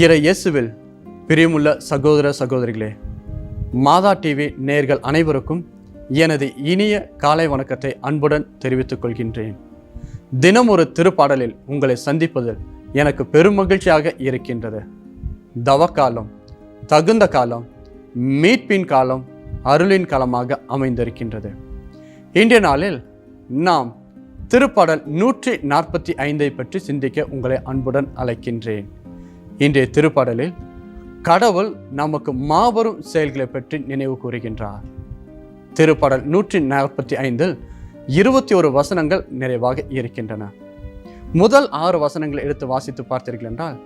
இறை இயேசுவில் பிரியமுள்ள சகோதர சகோதரிகளே மாதா டிவி நேர்கள் அனைவருக்கும் எனது இனிய காலை வணக்கத்தை அன்புடன் தெரிவித்துக் கொள்கின்றேன். தினம் ஒரு திருப்பாடலில் உங்களை சந்திப்பதில் எனக்கு பெரும் மகிழ்ச்சியாக இருக்கின்றது. தவக்காலம் தகுந்த காலம் மீட்பின் காலம் அருளின் காலமாக அமைந்திருக்கின்றது. இன்றைய நாளில் நாம் திருப்பாடல் நூற்றி நாற்பத்தி ஐந்தை பற்றி சிந்திக்க உங்களை அன்புடன் அழைக்கின்றேன். இன்றைய திருப்பாடலில் கடவுள் நமக்கு மாபெரும் செயல்களை பற்றி நினைவு கூறுகின்றார். திருப்பாடல் நூற்றி நாற்பத்தி ஐந்தில் இருபத்தி ஒரு வசனங்கள் நிறைவாக இருக்கின்றன. முதல் ஆறு வசனங்களை எடுத்து வாசித்து பார்த்தீர்கள் என்றால்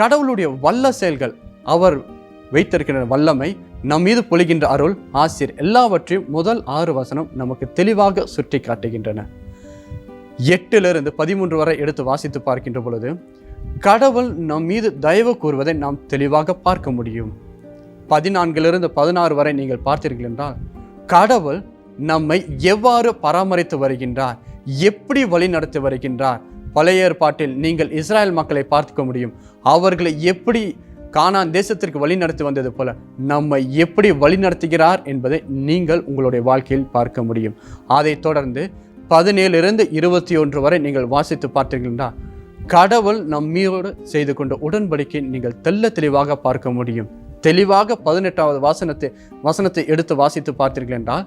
கடவுளுடைய வல்ல செயல்கள் அவர் வைத்திருக்கின்ற வல்லமை நம் மீது பொழிகின்ற அருள் ஆசிரியர் எல்லாவற்றையும் முதல் ஆறு வசனம் நமக்கு தெளிவாக சுட்டி காட்டுகின்றன எட்டிலிருந்து பதிமூன்று வரை எடுத்து வாசித்து பார்க்கின்ற பொழுது கடவுள் நம் மீது தயவு கூறுவதை நாம் தெளிவாக பார்க்க முடியும். பதினான்கிலிருந்து பதினாறு வரை நீங்கள் பார்த்தீர்கள் என்றால் கடவுள் நம்மை எவ்வாறு பராமரித்து வருகின்றார் எப்படி வழி நடத்தி வருகின்றார் பழைய ஏற்பாட்டில் நீங்கள் இஸ்ராயல் மக்களை பார்த்துக்க முடியும். அவர்களை எப்படி கானான் தேசத்திற்கு வழி நடத்தி வந்தது போல நம்மை எப்படி வழி நடத்துகிறார் என்பதை நீங்கள் உங்களுடைய வாழ்க்கையில் பார்க்க முடியும். அதைத் தொடர்ந்து பதினேழிலிருந்து இருபத்தி ஒன்று வரை நீங்கள் வாசித்து பார்த்தீர்களா கடவுள் நம்மீரோடு செய்து கொண்ட உடன்படிக்கை நீங்கள் தெல்ல தெளிவாக பார்க்க முடியும். தெளிவாக பதினெட்டாவது வாசனத்தை வசனத்தை எடுத்து வாசித்து பார்த்தீர்கள் என்றால்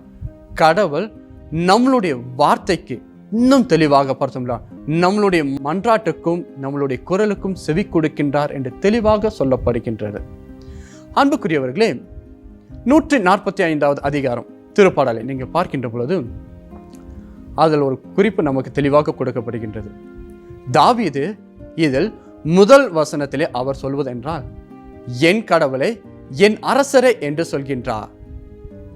கடவுள் நம்மளுடைய வார்த்தைக்கு இன்னும் தெளிவாக பார்த்தோம்னா நம்மளுடைய மன்றாட்டுக்கும் நம்மளுடைய குரலுக்கும் செவி கொடுக்கின்றார் என்று தெளிவாக சொல்லப்படுகின்றது. அன்புக்குரியவர்களே நூற்றி நாற்பத்தி ஐந்தாவது அதிகாரம் திருப்பாடலை நீங்கள் பார்க்கின்ற பொழுது அதில் ஒரு குறிப்பு நமக்கு தெளிவாக கொடுக்கப்படுகின்றது. தாவீது இதில் முதல் வசனத்திலே அவர் சொல்வதென்றால் என் கடவுளை என் அரசரே என்று சொல்கின்றார்.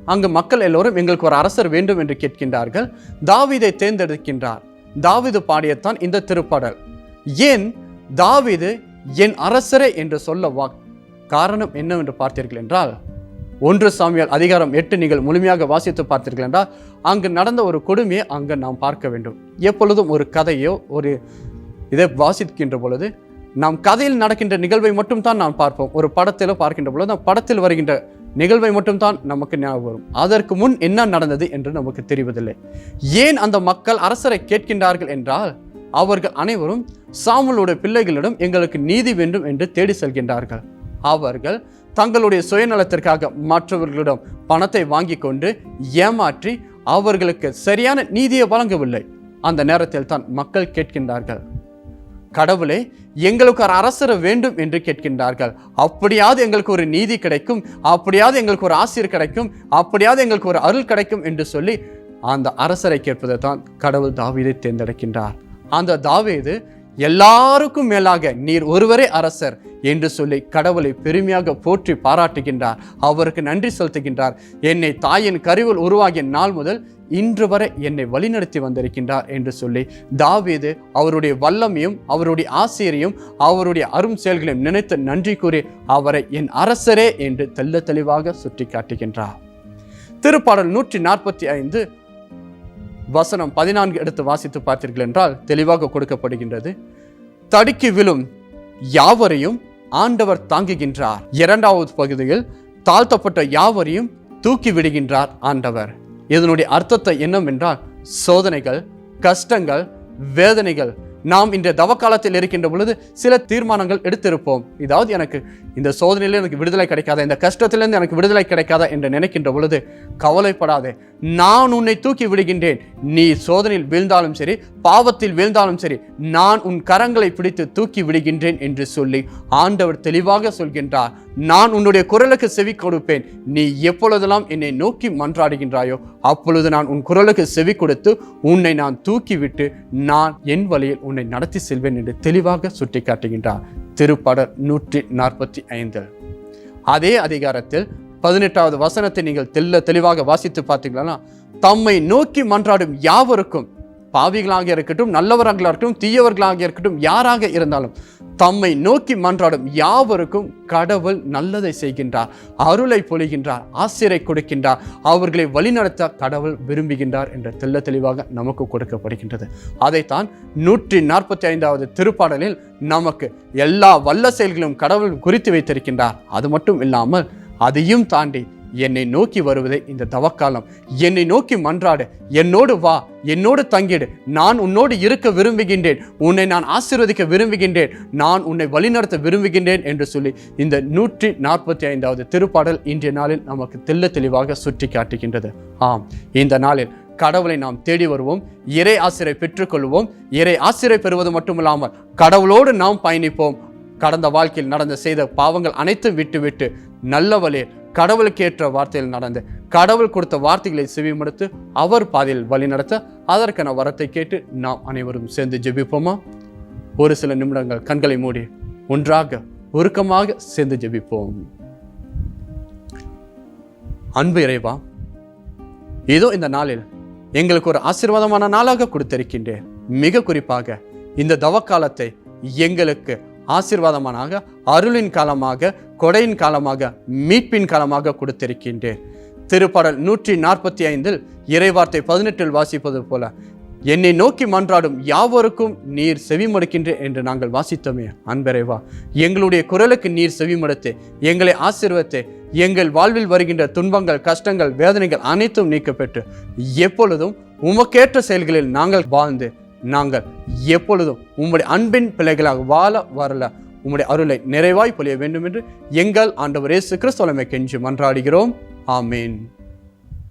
அங்கு மக்கள் எல்லோரும் எங்களுக்கு ஒரு அரசர் வேண்டும் என்று கேட்கின்றார்கள். தாவீதை தேர்ந்தெடுக்கின்றார். தாவீது பாடியத்தான் இந்த திருப்பாடல். ஏன்? தாவிது என் அரசரே என்று சொல்ல வா காரணம் என்னவென்று பார்த்தீர்கள் என்றால் ஒன்று சாமியால் அதிகாரம் எட்டு நீங்கள் முழுமையாக வாசித்து பார்த்தீர்கள் என்றால் அங்கு நடந்த ஒரு கொடுமையை அங்கு நாம் பார்க்க வேண்டும். எப்பொழுதும் ஒரு கதையோ ஒரு இதை வாசிக்கின்ற பொழுது நாம் கதையில் நடக்கின்ற நிகழ்வை மட்டும் தான் நாம் பார்ப்போம். ஒரு படத்தில் பார்க்கின்ற பொழுது அந்த படத்தில் வருகின்ற நிகழ்வை மட்டும்தான் நமக்கு ஞாபகம் வரும். அதற்கு முன் என்ன நடந்தது என்று நமக்கு தெரிவதில்லை. ஏன் அந்த மக்கள் அரசரை கேட்கின்றார்கள் என்றால் அவர்கள் அனைவரும் சாமுலுடைய பிள்ளைகளிடம் எங்களுக்கு நீதி வேண்டும் என்று தேடி செல்கின்றார்கள். அவர்கள் தங்களுடைய சுயநலத்திற்காக மற்றவர்களிடம் பணத்தை வாங்கி கொண்டு ஏமாற்றி அவர்களுக்கு சரியான நீதியை வழங்கவில்லை. அந்த நேரத்தில் தான் மக்கள் கேட்கின்றார்கள். கடவுளே எங்களுக்கு ஒரு அரசர் வேண்டும் என்று கேட்கின்றார்கள். அப்படியாவது எங்களுக்கு ஒரு நீதி கிடைக்கும் அப்படியாவது எங்களுக்கு ஒரு ஆசிரியர் கிடைக்கும் அப்படியாவது எங்களுக்கு ஒரு அருள் கிடைக்கும் என்று சொல்லி அந்த அரசரை கேட்பதை தான் கடவுள் தாவீதை தேர்ந்தெடுக்கின்றார். அந்த தாவீது எல்லாருக்கும் மேலாக நீர் ஒருவரே அரசர் என்று சொல்லி கடவுளை பெருமையாக போற்றி பாராட்டுகின்றார். அவருக்கு நன்றி செலுத்துகின்றார். என்னை தாயின் கருவில் உருவாகிய நாள் முதல் இன்று வரை என்னை வழிநடத்தி வந்திருக்கின்றார் என்று சொல்லி தாவீது அவருடைய வல்லமையும் அவருடைய ஆசிரியரையும் அவருடைய அரும் செயல்களையும் நினைத்து நன்றி கூறி அவரை என் அரசரே என்று தெல்ல தெளிவாக சுட்டி காட்டுகின்றார் திருப்பாடல் நூற்றி நாற்பத்தி ஐந்து வசனம் பதினான்கு எடுத்து வாசித்து பார்த்தீர்கள் என்றால் தெளிவாக கொடுக்கப்படுகின்றது. தடுக்கி விழும் யாவரையும் ஆண்டவர் தாங்குகின்றார். இரண்டாவது பகுதியில் தாழ்த்தப்பட்ட யாவரையும் தூக்கி விடுகின்றார் ஆண்டவர். இதனுடைய அர்த்தத்தை என்னவென்றால் சோதனைகள் கஷ்டங்கள் வேதனைகள். நாம் இன்றைய தவக்காலத்தில் இருக்கின்ற பொழுது சில தீர்மானங்கள் எடுத்திருப்போம். இதாவது எனக்கு இந்த சோதனையில எனக்கு விடுதலை கிடைக்காதா இந்த கஷ்டத்திலிருந்து எனக்கு விடுதலை கிடைக்காதா என்று நினைக்கின்ற பொழுது கவலைப்படாதே. நான் உன்னை தூக்கி விடுகின்றேன். நீ சோதனையில் வீழ்ந்தாலும் சரி பாவத்தில் வீழ்ந்தாலும் சரி நான் உன் கரங்களை பிடித்து தூக்கி விடுகின்றேன் என்று சொல்லி ஆண்டவர் தெளிவாக சொல்கின்றார். நான் உன்னுடைய குரலுக்கு செவி கொடுப்பேன். நீ எப்பொழுதெல்லாம் என்னை நோக்கி மன்றாடுகின்றாயோ அப்பொழுது நான் உன் குரலுக்கு செவி கொடுத்து உன்னை நான் தூக்கிவிட்டு நான் என் வழியில் உன்னை நடத்தி செல்வேன் என்று தெளிவாக சுட்டி காட்டுகின்றார் திருப்படர் நூற்றி நாற்பத்தி ஐந்து அதே அதிகாரத்தில் பதினெட்டாவது வசனத்தை நீங்கள் தெல்ல தெளிவாக வாசித்து பார்த்தீங்களா தம்மை நோக்கி மன்றாடும் யாவருக்கும் பாவிகளாக இருக்கட்டும் நல்லவர்களாக இருக்கட்டும் தீயவர்களாக இருக்கட்டும் யாராக இருந்தாலும் தம்மை நோக்கி மன்றாடும் யாவருக்கும் கடவுள் நல்லதை செய்கின்றார் அருளை பொழிகின்றார் ஆசிரை கொடுக்கின்றார் அவர்களை வழிநடத்த கடவுள் விரும்புகின்றார் என்ற தெள்ள தெளிவாக நமக்கு கொடுக்கப்படுகின்றது. அதைத்தான் நூற்றி நாற்பத்தி ஐந்தாவது திருப்பாடலில் நமக்கு எல்லா வல்ல செயல்களும் கடவுள் குறித்து வைத்திருக்கின்றார். அது மட்டும் இல்லாமல் அதையும் தாண்டி என்னை நோக்கி வருவதே இந்த தவக்காலம். என்னை நோக்கி மன்றாடு. என்னோடு வா என்னோடு தங்கிடு. நான் உன்னோடு இருக்க விரும்புகின்றேன். உன்னை நான் ஆசீர்வதிக்க விரும்புகின்றேன். நான் உன்னை வழிநடத்த விரும்புகின்றேன் என்று சொல்லி இந்த நூற்றி நாற்பத்தி ஐந்தாவது திருப்பாடல் இன்றைய நாளில் நமக்கு தெள்ள தெளிவாக சுற்றி காட்டுகின்றது. ஆம் இந்த நாளில் கடவுளை நாம் தேடி வருவோம். இறை ஆசிரியை பெற்றுக்கொள்வோம். இறை ஆசிரியை பெறுவது மட்டுமில்லாமல் கடவுளோடு நாம் பயணிப்போம். கடந்த வாழ்க்கையில் நடந்த செய்த பாவங்கள் அனைத்தும் விட்டுவிட்டு நல்ல கடவுளுக்கு ஏற்ற வார்த்தையில் நடந்து கடவுள் கொடுத்த வார்த்தைகளை செவிமடுத்து அவர் பாதையில் வழி நடத்த அதற்கான வரத்தை கேட்டு நாம் அனைவரும் சேர்ந்து ஜெபிப்போமா? ஒரு சில நிமிடங்கள் கண்களை மூடி ஒன்றாக உருக்கமாக சேர்ந்து ஜெபிப்போம். அன்பு இறைவா இதோ இந்த நாளில் எங்களுக்கு ஒரு ஆசீர்வாதமான நாளாக கொடுத்திருக்கின்றேன். மிக குறிப்பாக இந்த தவக்காலத்தை எங்களுக்கு ஆசீர்வாதமானாக அருளின் காலமாக கொடையின் காலமாக மீட்பின் காலமாக கொடுத்திருக்கின்றேன். திருப்பாடல் நூற்றி நாற்பத்தி ஐந்தில் இறைவார்த்தை பதினெட்டில் வாசிப்பது போல என்னை நோக்கி மன்றாடும் யாவருக்கும் நீர் செவிமடுக்கின்ற என்று நாங்கள் வாசித்தோமே. அன்பரைவா எங்களுடைய குரலுக்கு நீர் செவிமடுத்து எங்களை ஆசீர்வத்து. எங்கள் வாழ்வில் வருகின்ற துன்பங்கள் கஷ்டங்கள் வேதனைகள் அனைத்தும் நீக்கப்பெற்று எப்பொழுதும் உமக்கேற்ற செயல்களில் நாங்கள் வாழ்ந்து நாங்கள் எப்பொழுதும் உம்முடைய அன்பின் பிள்ளைகளாக வாழ வரல. உம்முடைய அருளை நிறைவாய் பொழிய வேண்டும் என்று எங்கள் ஆண்டவர் இயேசு கெஞ்சு கெஞ்சி மன்றாடுகிறோம். ஆமேன்.